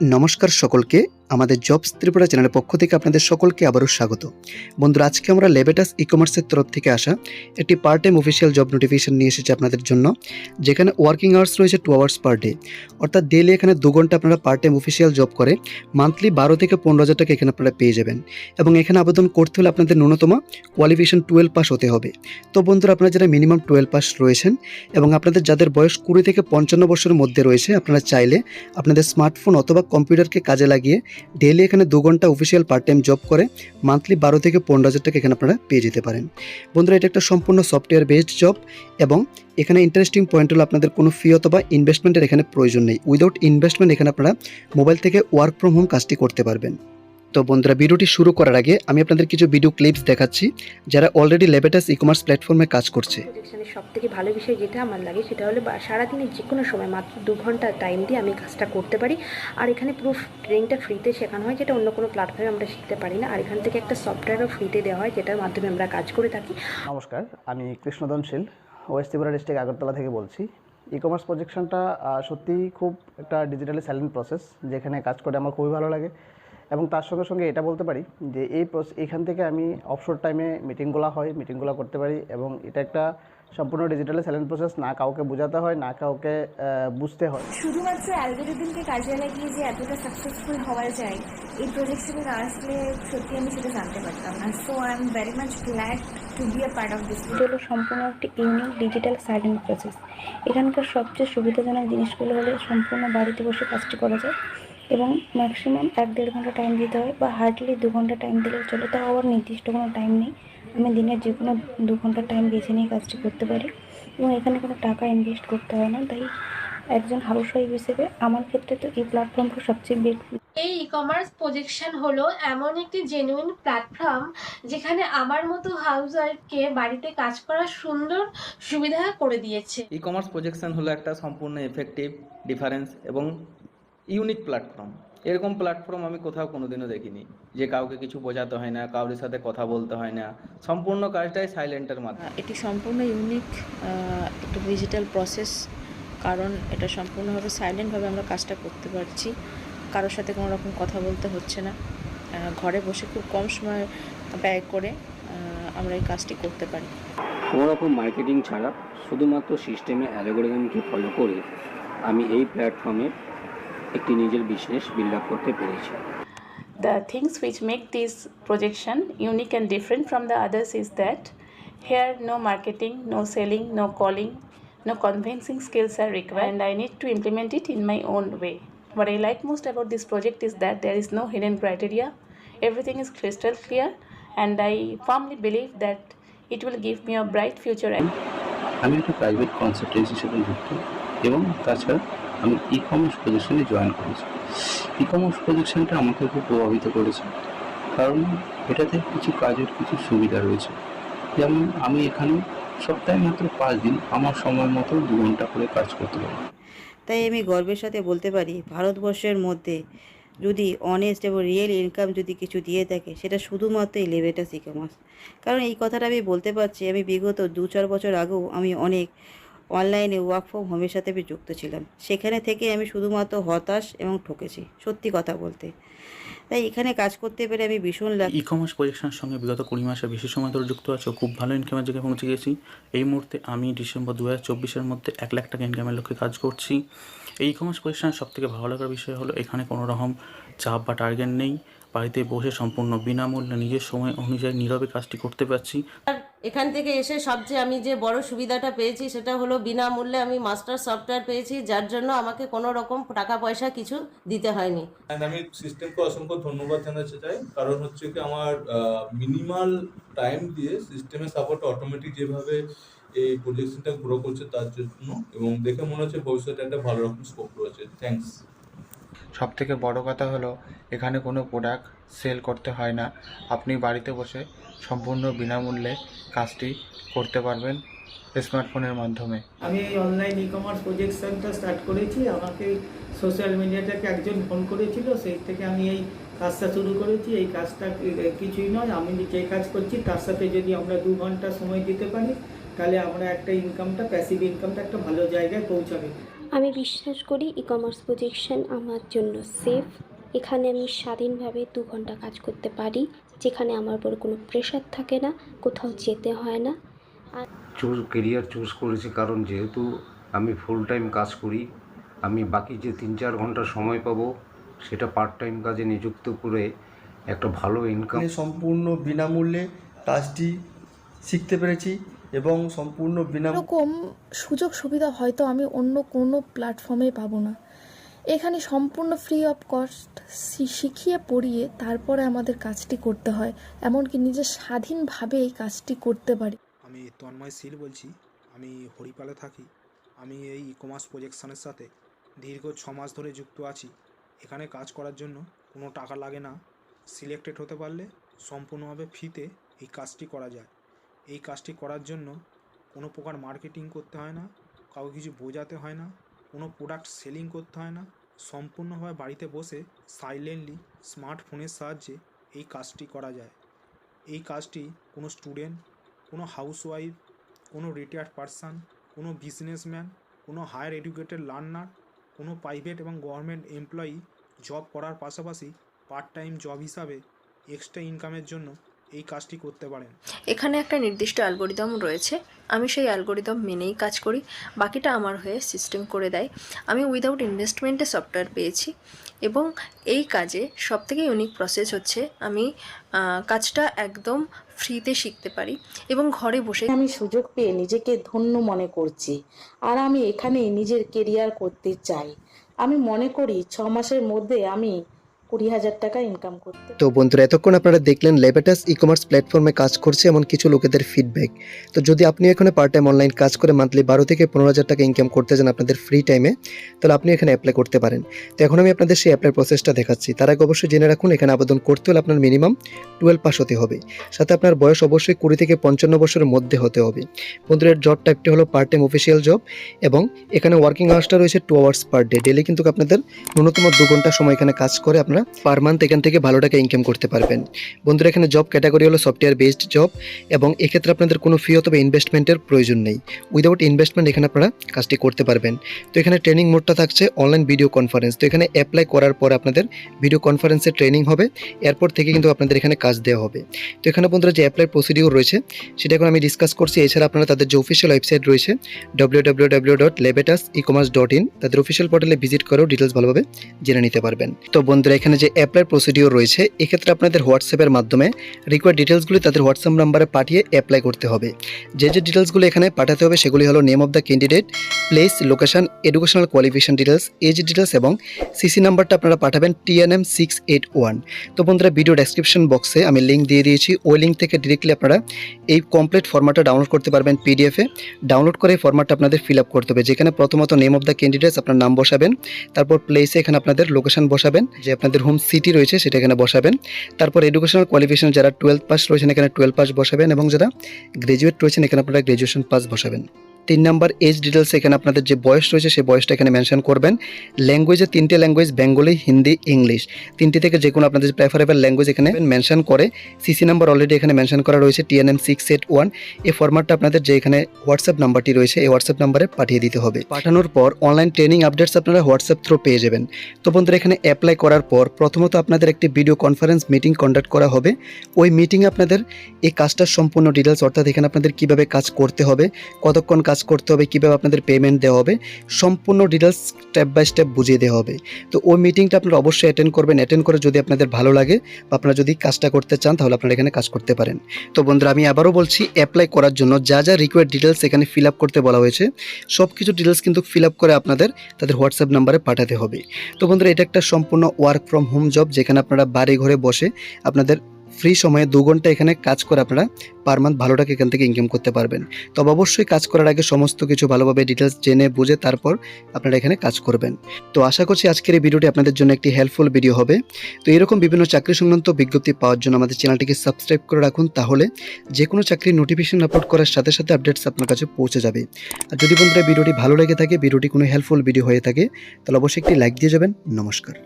নমস্কার সকলকে আমাদের জবস ত্রিপুরা চ্যানেলের পক্ষ থেকে আপনাদের সকলকে আবারও স্বাগত। বন্ধুরা, আজকে আমরা লেবেটাস ই কমার্সের তরফ থেকে আসা একটি part time official job notification নিয়ে এসেছি আপনাদের জন্য, যেখানে ওয়ার্কিং আওয়ার্স রয়েছে টু আওয়ার্স পার ডে অর্থাৎ ডেলি এখানে দু ঘণ্টা আপনারা পার্ট টাইম অফিসিয়াল জব করে মান্থলি বারো থেকে পনেরো হাজার টাকা এখানে আপনারা পেয়ে যাবেন। এবং এখানে আবেদন করতে হলে আপনাদের ন্যূনতম কোয়ালিফিকেশন টুয়েলভ পাস হতে হবে। তো বন্ধুরা, আপনারা যারা মিনিমাম টুয়েলভ পাস রয়েছেন এবং আপনাদের যাদের বয়স কুড়ি থেকে পঞ্চান্ন বছরের মধ্যে রয়েছে, আপনারা চাইলে আপনাদের স্মার্টফোন অথবা কম্পিউটারকে কাজে লাগিয়ে ডেইলি এখানে দু ঘণ্টা অফিসিয়াল পার্ট টাইম জব করে মান্থলি বারো থেকে পনেরো হাজার টাকা এখানে আপনারা পেয়ে যেতে পারেন। বন্ধুরা, এটা একটা সম্পূর্ণ সফটওয়্যার বেসড জব এবং এখানে ইন্টারেস্টিং পয়েন্ট হলো আপনাদের কোনো ফি অথবা ইনভেস্টমেন্টের এখানে প্রয়োজন নেই। উইদাউট ইনভেস্টমেন্ট এখানে আপনারা মোবাইল থেকে ওয়ার্ক ফ্রম হোম কাজটি করতে পারবেন। তো বন্ধুরা ভিডিওটি শুরু করার আগে আমি আপনাদের কিছু ভিডিও ক্লিপস দেখাচ্ছি যারা অলরেডি লেবেটাস ই কমার্স প্ল্যাটফর্মে কাজ করছে। প্রজেকশনের সব থেকে ভালো বিষয় যেটা আমার লাগে সেটা হলো বা- সারাদিনের যে কোনো সময় মাত্র দু ঘণ্টা টাইম দিয়ে আমি কাজটা করতে পারি। আর এখানে পুরো ট্রেনিংটা ফ্রিতে শেখানো হয় যেটা অন্য কোনো প্ল্যাটফর্মে আমরা শিখতে পারি না। আর এখান থেকে একটা সফটওয়্যারও ফ্রিতে দেওয়া হয় যেটার মাধ্যমে আমরা কাজ করে থাকি। নমস্কার আমি কৃষ্ণদন শীল ওয়েস্ট ত্রিপুরা ডিস্ট্রিক্ট আগরতলা থেকে বলছি। ই কমার্স প্রজেকশনটা সত্যিই খুব একটা ডিজিটালি সাইলেন্ট প্রসেস যেখানে কাজ করে আমার খুবই ভালো লাগে। এবং তার সঙ্গে সঙ্গে এটা বলতে পারি যে এই প্রস- এখান থেকে আমি অফশোর টাইমে মিটিংগুলো হয় মিটিংগুলো করতে পারি এবং এটা একটা সম্পূর্ণ ডিজিটালি সাইলেন্ট প্রসেস না কাউকে বোঝাতে হয় না কাউকে বুঝতে হয়। শুধুমাত্র অ্যালগোরিদমকে কাজে লাগিয়ে যে এতটা সাকসেসফুল হওয়া যায় এই প্রজেক্টে না আসলে সত্যি আমি সেটা জানতে পারতাম না। So I am very much glad to be a part of this এটা হলো সম্পূর্ণ একটি ইউনিক ডিজিটাল সাইলেন্ট প্রসেস এখানকার সবচেয়ে সুবিধাজনক জিনিসগুলো হলো সম্পূর্ণ বাড়িতে বসে কাজটি করা যায়। এবং ম্যাক্সিমাম এক দেড় ঘণ্টা টাইম দিতে হয় বা হার্ডলি দু ঘণ্টা টাইম দিলেও চলে। তাও আবার নির্দিষ্ট কোনো টাইম নেই। আমি দিনের যে কোনো দু ঘণ্টা টাইম বেছে নিয়ে কাজটি করতে পারি। এবং এখানে কোনো টাকা ইনভেস্ট করতে হয় না। তাই একজন হাউস ওয়াইফ হিসেবে আমার ক্ষেত্রে তো এই প্ল্যাটফর্মটা সবচেয়ে বেস্ট এই ই কমার্স প্রজেকশন হলো এমন একটি জেনুইন প্ল্যাটফর্ম যেখানে আমার মতো হাউস ওয়াইফকে বাড়িতে কাজ করার সুন্দর সুবিধা করে দিয়েছে। ই কমার্স প্রজেকশন হলো একটা সম্পূর্ণ এফেক্টিভ ডিফারেন্স এবং ইউনিক প্ল্যাটফর্ম। এরকম প্ল্যাটফর্ম আমি কোথাও কোনোদিনও দেখিনি। যে কাউকে কিছু বোঝাতে হয় না কাউরির সাথে কথা বলতে হয় না। সম্পূর্ণ কাজটাই সাইলেন্টের মাধ্যমে। এটি সম্পূর্ণ ইউনিক একটা ডিজিটাল প্রসেস কারণ এটা সম্পূর্ণভাবে সাইলেন্টভাবে আমরা কাজটা করতে পারছি। কারোর সাথে কোনো রকম কথা বলতে হচ্ছে না। ঘরে বসে খুব কম সময় ব্যয় করে আমরা এই কাজটি করতে পারি। কোনো রকম মার্কেটিং ছাড়া শুধুমাত্র সিস্টেমে অ্যালগোরিদমকে ফলো করে আমি এই প্ল্যাটফর্মে একটি নিজের বিজনেস বিল্ড আপ করতে পেরেছি The things which make this projection unique and different from the others is that here no marketing, no selling, no calling, no convincing skills are required and I need to implement it in my own way. What I like most about this project is that there is no hidden criteria. Everything is crystal clear and I firmly believe that it will give me a bright future and আমি একটা private কনসালটেন্সির সাথে যুক্ত এবং তাছাড়া আমি e commerce প্রজেকশনে join করেছি। ই commerce প্রজেকশনটা আমাকে খুব প্রভাবিত করেছে। কারণ এটাতে কিছু কাজের কিছু সুবিধা রয়েছে। যেমন আমি এখানে সপ্তাহে মাত্র পাঁচ দিন আমার সময় মতো দু ঘণ্টা করে কাজ করতে পারি। তাই আমি গর্বের সাথে বলতে পারি, ভারতবর্ষের মধ্যে যদি অনেস্ট এবং রিয়েল ইনকাম যদি কিছু দিয়ে থাকে, সেটা শুধুমাত্র এই লেভেটাস ই কমার্স কারণ এই কথাটা আমি বলতে পারছি, আমি বিগত দু চার বছর আগেও আমি অনেক অনলাইনে ওয়ার্ক ফ্রম হোমের সাথে আমি যুক্ত ছিলাম সেখানে থেকে আমি শুধুমাত্র হতাশ এবং ঠকেছি সত্যি কথা বলতে। তাই এখানে কাজ করতে পেরে আমি ভীষণ লাভ ই কমার্স প্রজেকশনের সঙ্গে বিগত কুড়ি মাসে বেশি সময় ধরে যুক্ত আছে খুব ভালো ইনকামের জায়গায় পৌঁছে গেছি। এই মুহূর্তে আমি ডিসেম্বর দু হাজার চব্বিশের মধ্যে এক লাখ টাকা ইনকামের লক্ষ্যে কাজ করছি। এই ই কমার্স প্রজেকশনের সব থেকে ভালো লাগার বিষয় হলো এখানে কোনো রকম চাপ বা টার্গেট নেই। বাড়িতে বসে সম্পূর্ণ বিনামূল্যে নিজের সময় অনুযায়ী নীরবে কাজটি করতে পারছি। এখান থেকে এসে সবচেয়ে আমি যে বড় সুবিধাটা পেয়েছি সেটা হলো বিনামূল্যে আমি মাস্টার সফটওয়্যার পেয়েছি যার জন্য আমাকে কোনো রকম টাকা পয়সা কিছু দিতে হয়নি। আমি সিস্টেমকে অসংখ্য ধন্যবাদ জানাতে চাই। কারণ হচ্ছে কি আমার মিনিমাল টাইম দিয়ে সিস্টেমের সাপোর্ট অটোমেটিক যেভাবে এই প্রজেকশনটা গ্রো করছে তার জন্য এবং দেখে মনে হচ্ছে ভবিষ্যতে একটা ভালো রকম স্কোপ রয়েছে। থ্যাঙ্কস সব থেকে বড় কথা হলো এখানে কোনো প্রোডাক্ট সেল করতে হয় না। আপনি বাড়িতে বসে সম্পূর্ণ বিনামূল্যে কাজটি করতে পারবেন স্মার্টফোনের মাধ্যমে। আমি এই অনলাইন ই কমার্স প্রজেকশনটা স্টার্ট করেছি। আমাকে সোশ্যাল মিডিয়া থেকে একজন ফোন করেছিল। সেই থেকে আমি এই কাজটা শুরু করেছি। এই কাজটা কিছুই নয় আমি যে কাজ করছি তার সাথে যদি আমরা দু ঘণ্টা সময় দিতে পারি তাহলে আমরা একটা ইনকামটা প্যাসিভ ইনকামটা একটা ভালো জায়গায় পৌঁছাবে। আমি বিশ্বাস করি ই কমার্স প্রজেকশন আমার জন্য সেফ এখানে আমি স্বাধীনভাবে দু ঘণ্টা কাজ করতে পারি যেখানে আমার উপর কোনো প্রেশার থাকে না কোথাও যেতে হয় না। আর চুজ কেরিয়ার চুজ করেছি কারণ যেহেতু আমি ফুল টাইম কাজ করি আমি বাকি যে তিন চার ঘণ্টা সময় পাবো সেটা পার্ট টাইম কাজে নিযুক্ত করে একটা ভালো ইনকাম সম্পূর্ণ বিনামূল্যে কাজটি শিখতে পেরেছি এবং সম্পূর্ণ বিনা এরকম সুযোগ সুবিধা হয়তো আমি অন্য কোনো প্ল্যাটফর্মে পাবো না। এখানে সম্পূর্ণ ফ্রি অফ কস্ট শিখিয়ে পড়িয়ে তারপরে আমাদের কাজটি করতে হয়। এমনকি নিজে স্বাধীনভাবে এই কাজটি করতে পারি। আমি তন্ময় শীল বলছি। আমি হরিপালে থাকি। আমি এই ই কমার্স প্রজেকশনের সাথে দীর্ঘ ছ মাস ধরে যুক্ত আছি। এখানে কাজ করার জন্য কোনো টাকা লাগে না। সিলেক্টেড হতে পারলে সম্পূর্ণভাবে ফ্রিতে এই কাজটি করা যায়। এই কাজটি করার জন্য কোনো প্রকার মার্কেটিং করতে হয় না। কাউকে কিছু বোঝাতে হয় না। কোনো প্রোডাক্ট সেলিং করতে হয় না। সম্পূর্ণভাবে বাড়িতে বসে সাইলেন্টলি স্মার্টফোনের সাহায্যে এই কাজটি করা যায়। এই কাজটি কোনো স্টুডেন্ট কোনো হাউসওয়াইফ কোনো রিটায়ার্ড পারসন কোনো বিজনেসম্যান কোনো হায়ার এডুকেটেড লার্নার কোনো প্রাইভেট এবং গভর্নমেন্ট এমপ্লয়ি জব করার পাশাপাশি পার্ট টাইম জব হিসাবে এক্সট্রা ইনকামের জন্য এই কাজটি করতে পারেন। এখানে একটা নির্দিষ্ট অ্যালগোরিদম রয়েছে। আমি সেই অ্যালগোরিদম মেনেই কাজ করি। বাকিটা আমার হয়ে সিস্টেম করে দেয়। আমি উইদাউট ইনভেস্টমেন্টে সফটওয়্যার পেয়েছি এবং এই কাজে সবথেকে ইউনিক প্রসেস হচ্ছে আমি কাজটা একদম ফ্রিতে শিখতে পারি এবং ঘরে বসে আমি সুযোগ পেয়ে নিজেকে ধন্য মনে করছি আর আমি এখানেই নিজের কেরিয়ার করতে চাই। আমি মনে করি ছ মাসের মধ্যে আমি কুড়ি হাজার ইনকাম করতে। তো বন্ধুরা, এতক্ষণ আপনারা দেখলেন লেবেটাস ই কমার্স প্ল্যাটফর্মে কাজ করছে এমন কিছু লোকেদের ফিডব্যাক তো যদি আপনি এখানে পার্ট টাইম অনলাইন কাজ করে মান্থলি বারো থেকে পনেরো হাজার টাকা ইনকাম করতে চান আপনাদের ফ্রি টাইমে তাহলে আপনি এখানে অ্যাপ্লাই করতে পারেন। তো এখন আমি আপনাদের সেই অ্যাপ্লাই প্রসেসটা দেখাচ্ছি। তার আগে অবশ্যই জেনে রাখুন, এখানে আবেদন করতে হলে আপনার মিনিমাম টুয়েলভ পাস হতে হবে। সাথে আপনার বয়স অবশ্যই কুড়ি থেকে পঞ্চান্ন বছরের মধ্যে হতে হবে। বন্ধুরা জব টাইপটি হলো পার্ট টাইম অফিসিয়াল জব এবং এখানে ওয়ার্কিং আওয়ার্সটা রয়েছে two hours per day daily কিন্তু আপনাদের ন্যূনতম দু ঘণ্টা সময় এখানে কাজ করে আপনারা পার মান্থ এখান থেকে ভালো টাকা ইনকাম করতে পারবেন। বন্ধুরা, এখানে জব ক্যাটাগরি হলো সফটওয়্যার বেসড জব এবং এক্ষেত্রে আপনাদের কোনো ফি অথবা ইনভেস্টমেন্টের প্রয়োজন নেই। উইদাউট ইনভেস্টমেন্ট এখানে আপনারা কাজটি করতে পারবেন। তো এখানে ট্রেনিং মোডটা থাকছে অনলাইন ভিডিও কনফারেন্স তো এখানে অ্যাপ্লাই করার পর আপনাদের ভিডিও কনফারেন্সের ট্রেনিং হবে। এরপর থেকে কিন্তু আপনাদের এখানে কাজ দেওয়া হবে। তো এখানে বন্ধুরা যে অ্যাপ্লাই প্রসিডিওর রয়েছে, সেটা এখন আমি ডিসকাস করছি। এছাড়া আপনারা তাদের যে অফিসিয়াল ওয়েবসাইট রয়েছে W W W dot Lebetas e commerce dot in তাদের অফিসিয়াল পোর্টালে ভিজিট করেও ডিটেলস ভালোভাবে জেনে নিতে পারবেন। তো বন্ধুরা, এখানে যে অ্যাপ্লাই প্রসিডিওর রয়েছে, এক্ষেত্রে আপনাদের হোয়াটসঅ্যাপের মাধ্যমে রিকোয়ার ডিটেলসগুলি তাদের হোয়াটসঅ্যাপ নাম্বারে পাঠিয়ে অ্যাপ্লাই করতে হবে। যে যে ডিটেলসগুলো এখানে পাঠাতে হবে, সেগুলি হলো name of the candidate place location educational qualification details age details এবং সিসি নাম্বারটা আপনারা পাঠাবেন টিএনএম সিক্স এইট ওয়ান তো বন্ধুরা ভিডিও ডেসক্রিপশন বক্সে আমি লিঙ্ক দিয়ে দিয়েছি। ওই লিঙ্ক থেকে ডিরেক্টলি আপনারা এই কমপ্লিট ফর্ম্যাটটা ডাউনলোড করতে পারবেন পিডিএফে ডাউনলোড করে ফর্ম্যাটটা আপনাদের ফিল আপ করতে হবে। যেখানে প্রথমত নেম অফ দ্য ক্যান্ডিডেটস আপনার নাম বসাবেন, তারপর প্লেসে এখানে আপনাদের লোকেশন বসাবেন, যে আপনাদের হোম সিটি রয়েছে, সেটা এখানে বসাবেন। তারপর এডুকেশনাল কোয়ালিফিকেশন যারা টুয়েলভ পাস রয়েছেন, এখানে টুয়েলভ পাস বসাবেন এবং যারা গ্রাজুয়েট রয়েছেন, এখানে আপনারা গ্রাজুয়েশন পাস বসাবেন। তিন নাম্বার এজ ডিটেলস এখানে আপনাদের যে বয়স রয়েছে, সেই বয়সটা এখানে মেনশন করবেন। ল্যাঙ্গুয়েজে তিনটে ল্যাঙ্গুয়েজ বেঙ্গলি হিন্দি ইংলিশ তিনটি থেকে যে কোনো আপনাদের প্রেফারেবল ল্যাঙ্গুয়েজ এখানে মেনশন করে। সিসি নাম্বার অলরেডি এখানে মেনশন করা রয়েছে টিএনএম সিক্স এইট ওয়ান এই ফরম্যাটটা আপনাদের যে এখানে হোয়াটসঅ্যাপ নাম্বারটি রয়েছে, এই হোয়াটসঅ্যাপ নাম্বারে পাঠিয়ে দিতে হবে। পাঠানোর পর অনলাইন ট্রেনিং আপডেটস আপনারা হোয়াটসঅ্যাপ থ্রু পেয়ে যাবেন। তো বন্ধুরা, এখানে অ্যাপ্লাই করার পর প্রথমত আপনাদের একটি ভিডিও কনফারেন্স মিটিং কন্ডাক্ট করা হবে। ওই মিটিংয়ে আপনাদের এই কাজটার সম্পূর্ণ ডিটেলস অর্থাৎ এখানে আপনাদের কীভাবে কাজ করতে হবে, কতক্ষণ কাজ করতে হবে, কীভাবে আপনাদের পেমেন্ট দেওয়া হবে, সম্পূর্ণ ডিটেলস স্টেপ বাই স্টেপ বুঝিয়ে দেওয়া হবে। তো ওই মিটিংটা আপনারা অবশ্যই অ্যাটেন্ড করবেন। অ্যাটেন্ড করে যদি আপনাদের ভালো লাগে বা আপনারা যদি কাজটা করতে চান, তাহলে আপনারা এখানে কাজ করতে পারেন। তো বন্ধুরা, আমি আবারও বলছি অ্যাপ্লাই করার জন্য যা যা রিকোয়ার্ড ডিটেলস এখানে ফিল আপ করতে বলা হয়েছে সব কিছু ডিটেলস কিন্তু ফিল আপ করে আপনাদের, তাদের হোয়াটসঅ্যাপ নাম্বারে পাঠাতে হবে। তো বন্ধুরা, এটা একটা সম্পূর্ণ ওয়ার্ক ফ্রম হোম জব যেখানে আপনারা বাড়ি ঘরে বসে আপনাদের ফ্রি সময়ে দু ঘণ্টা এখানে কাজ করে আপনারা পার মান্থ ভালো টাকা এখান থেকে ইনকাম করতে পারবেন। তবে অবশ্যই কাজ করার আগে সমস্ত কিছু ভালোভাবে ডিটেলস জেনে, বুঝে তারপর আপনারা এখানে কাজ করবেন। তো আশা করছি আজকের এই ভিডিওটি আপনাদের জন্য একটি হেল্পফুল ভিডিও হবে। তো এরকম বিভিন্ন চাকরি সংক্রান্ত বিজ্ঞপ্তি পাওয়ার জন্য আমাদের চ্যানেলটিকে সাবস্ক্রাইব করে রাখুন তাহলে যে কোনো চাকরির নোটিফিকেশন আপলোড করার সাথে সাথে আপডেটস আপনার কাছে পৌঁছে যাবে। আর যদি বন্ধুরা ভিডিওটি ভালো লেগে থাকে, ভিডিওটি কোনো হেল্পফুল ভিডিও হয়ে থাকে, তাহলে অবশ্যই একটি লাইক দিয়ে যাবেন। নমস্কার।